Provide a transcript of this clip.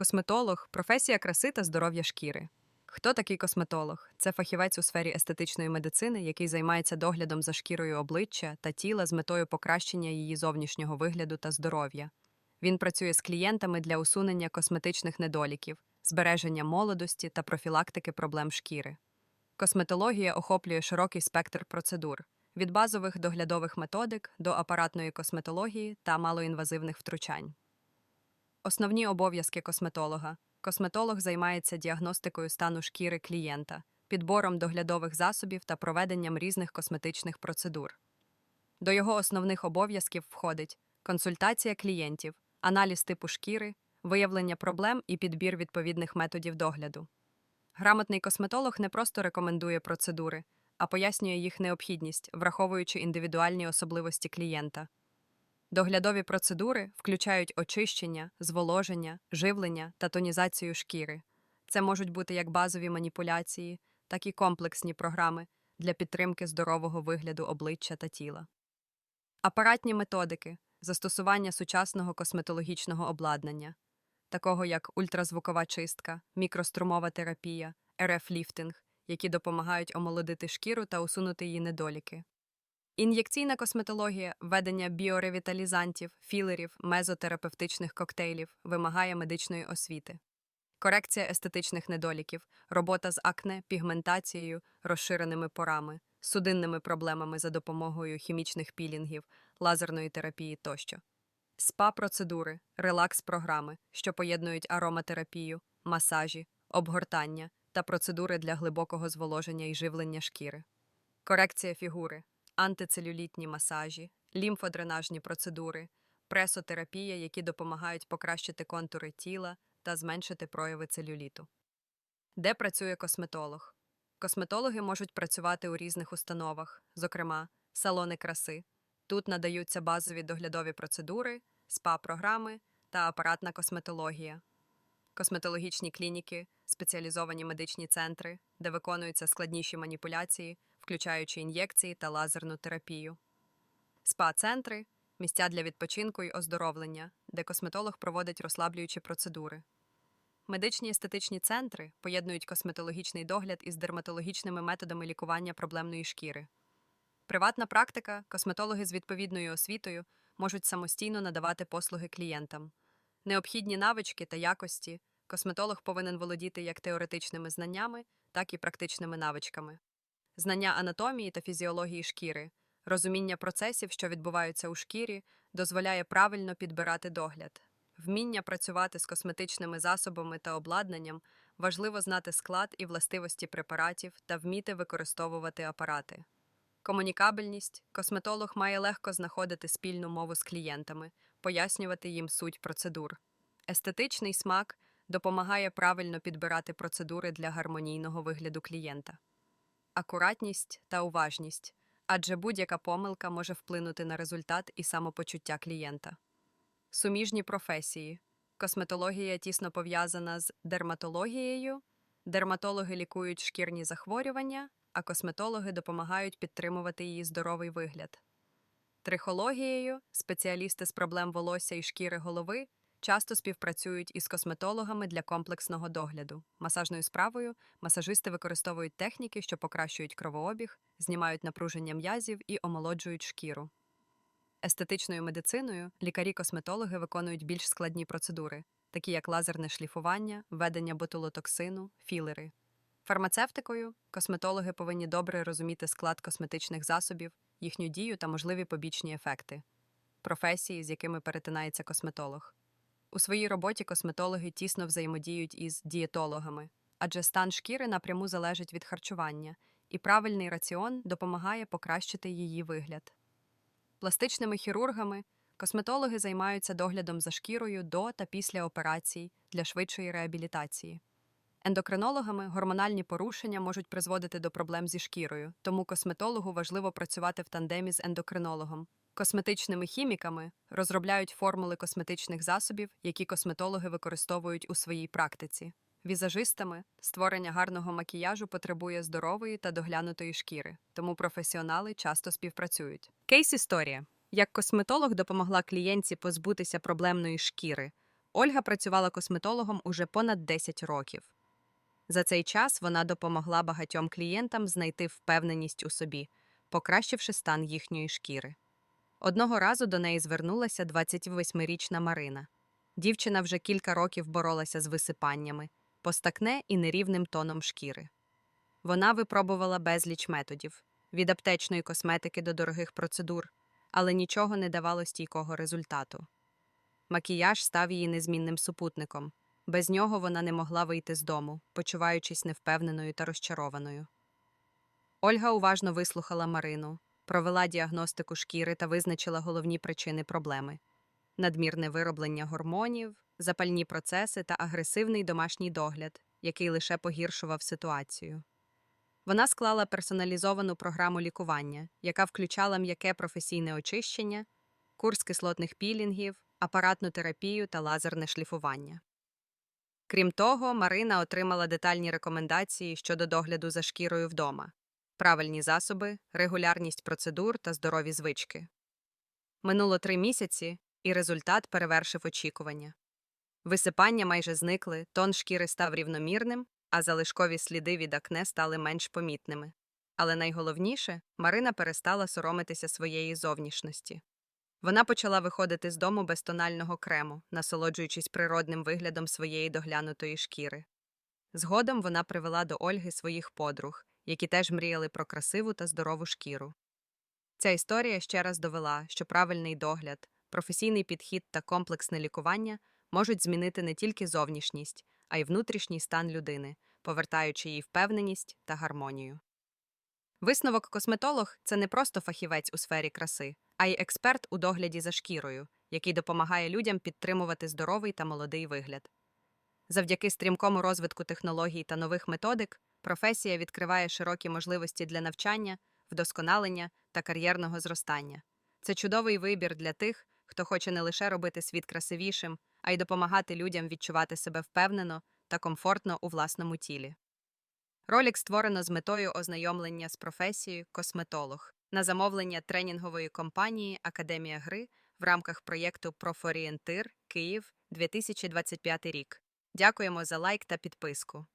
Косметолог професія краси та здоров'я шкіри. Хто такий косметолог? Це фахівець у сфері естетичної медицини, який займається доглядом за шкірою обличчя та тіла з метою покращення її зовнішнього вигляду та здоров'я. Він працює з клієнтами для усунення косметичних недоліків, збереження молодості та профілактики проблем шкіри. Косметологія охоплює широкий спектр процедур від базових доглядових методик до апаратної косметології та малоінвазивних втручань. Основні обов'язки косметолога. Косметолог займається діагностикою стану шкіри клієнта, підбором доглядових засобів та проведенням різних косметичних процедур. До його основних обов'язків входить консультація клієнтів, аналіз типу шкіри, виявлення проблем і підбір відповідних методів догляду. Грамотний косметолог не просто рекомендує процедури, а пояснює їх необхідність, враховуючи індивідуальні особливості клієнта. Доглядові процедури включають очищення, зволоження, живлення та тонізацію шкіри. Це можуть бути як базові маніпуляції, так і комплексні програми для підтримки здорового вигляду обличчя та тіла. Апаратні методики застосування сучасного косметологічного обладнання, такого як ультразвукова чистка, мікрострумова терапія, РФ-ліфтинг, які допомагають омолодити шкіру та усунути її недоліки. Ін'єкційна косметологія, введення біоревіталізантів, філерів, мезотерапевтичних коктейлів вимагає медичної освіти. Корекція естетичних недоліків, робота з акне, пігментацією, розширеними порами, судинними проблемами за допомогою хімічних пілінгів, лазерної терапії тощо. СПА-процедури, релакс-програми, що поєднують ароматерапію, масажі, обгортання та процедури для глибокого зволоження і живлення шкіри. Корекція фігури, антицелюлітні масажі, лімфодренажні процедури, пресотерапія, які допомагають покращити контури тіла та зменшити прояви целюліту. Де працює косметолог? Косметологи можуть працювати у різних установах, зокрема, салони краси. Тут надаються базові доглядові процедури, спа-програми та апаратна косметологія. Косметологічні клініки, спеціалізовані медичні центри, де виконуються складніші маніпуляції, включаючи ін'єкції та лазерну терапію. СПА-центри місця для відпочинку й оздоровлення, де косметолог проводить розслаблюючі процедури. Медичні естетичні центри поєднують косметологічний догляд із дерматологічними методами лікування проблемної шкіри. Приватна практика, косметологи з відповідною освітою можуть самостійно надавати послуги клієнтам. Необхідні навички та якості косметолог повинен володіти як теоретичними знаннями, так і практичними навичками. Знання анатомії та фізіології шкіри, розуміння процесів, що відбуваються у шкірі, дозволяє правильно підбирати догляд. Вміння працювати з косметичними засобами та обладнанням важливо знати склад і властивості препаратів та вміти використовувати апарати. Комунікабельність косметолог має легко знаходити спільну мову з клієнтами, пояснювати їм суть процедур. Естетичний смак допомагає правильно підбирати процедури для гармонійного вигляду клієнта. Акуратність та уважність, адже будь-яка помилка може вплинути на результат і самопочуття клієнта. Суміжні професії. Косметологія тісно пов'язана з дерматологією. Дерматологи лікують шкірні захворювання, а косметологи допомагають підтримувати її здоровий вигляд. Трихологією спеціалісти з проблем волосся і шкіри голови часто співпрацюють із косметологами для комплексного догляду. Масажною справою масажисти використовують техніки, що покращують кровообіг, знімають напруження м'язів і омолоджують шкіру. Естетичною медициною лікарі-косметологи виконують більш складні процедури, такі як лазерне шліфування, введення ботулотоксину, філери. Фармацевтикою косметологи повинні добре розуміти склад косметичних засобів, їхню дію та можливі побічні ефекти, професії, з якими перетинається косметолог. У своїй роботі косметологи тісно взаємодіють із дієтологами, адже стан шкіри напряму залежить від харчування, і правильний раціон допомагає покращити її вигляд. Пластичними хірургами косметологи займаються доглядом за шкірою до та після операцій для швидшої реабілітації. Ендокринологами гормональні порушення можуть призводити до проблем зі шкірою, тому косметологу важливо працювати в тандемі з ендокринологом. Косметичними хіміками розробляють формули косметичних засобів, які косметологи використовують у своїй практиці. Візажистами створення гарного макіяжу потребує здорової та доглянутої шкіри, тому професіонали часто співпрацюють. Кейс історія як косметолог допомогла клієнтці позбутися проблемної шкіри. Ольга працювала косметологом уже понад 10 років. За цей час вона допомогла багатьом клієнтам знайти впевненість у собі, покращивши стан їхньої шкіри. Одного разу до неї звернулася 28-річна Марина. Дівчина вже кілька років боролася з висипаннями, постакне і нерівним тоном шкіри. Вона випробувала безліч методів від аптечної косметики до дорогих процедур, але нічого не давало стійкого результату. Макіяж став її незмінним супутником. Без нього вона не могла вийти з дому, почуваючись невпевненою та розчарованою. Ольга уважно вислухала Марину, провела діагностику шкіри та визначила головні причини проблеми: надмірне вироблення гормонів, запальні процеси та агресивний домашній догляд, який лише погіршував ситуацію. Вона склала персоналізовану програму лікування, яка включала м'яке професійне очищення, курс кислотних пілінгів, апаратну терапію та лазерне шліфування. Крім того, Марина отримала детальні рекомендації щодо догляду за шкірою вдома, правильні засоби, регулярність процедур та здорові звички. Минуло три місяці, і результат перевершив очікування. Висипання майже зникли, тон шкіри став рівномірним, а залишкові сліди від акне стали менш помітними. Але найголовніше, Марина перестала соромитися своєї зовнішності. Вона почала виходити з дому без тонального крему, насолоджуючись природним виглядом своєї доглянутої шкіри. Згодом вона привела до Ольги своїх подруг, які теж мріяли про красиву та здорову шкіру. Ця історія ще раз довела, що правильний догляд, професійний підхід та комплексне лікування можуть змінити не тільки зовнішність, а й внутрішній стан людини, повертаючи їй впевненість та гармонію. Висновок косметолог це не просто фахівець у сфері краси, а й експерт у догляді за шкірою, який допомагає людям підтримувати здоровий та молодий вигляд. Завдяки стрімкому розвитку технологій та нових методик професія відкриває широкі можливості для навчання, вдосконалення та кар'єрного зростання. Це чудовий вибір для тих, хто хоче не лише робити світ красивішим, а й допомагати людям відчувати себе впевнено та комфортно у власному тілі. Ролик створено з метою ознайомлення з професією косметолог на замовлення тренінгової компанії Академія гри в рамках проєкту Профорієнтир Київ 2025 рік. Дякуємо за лайк та підписку.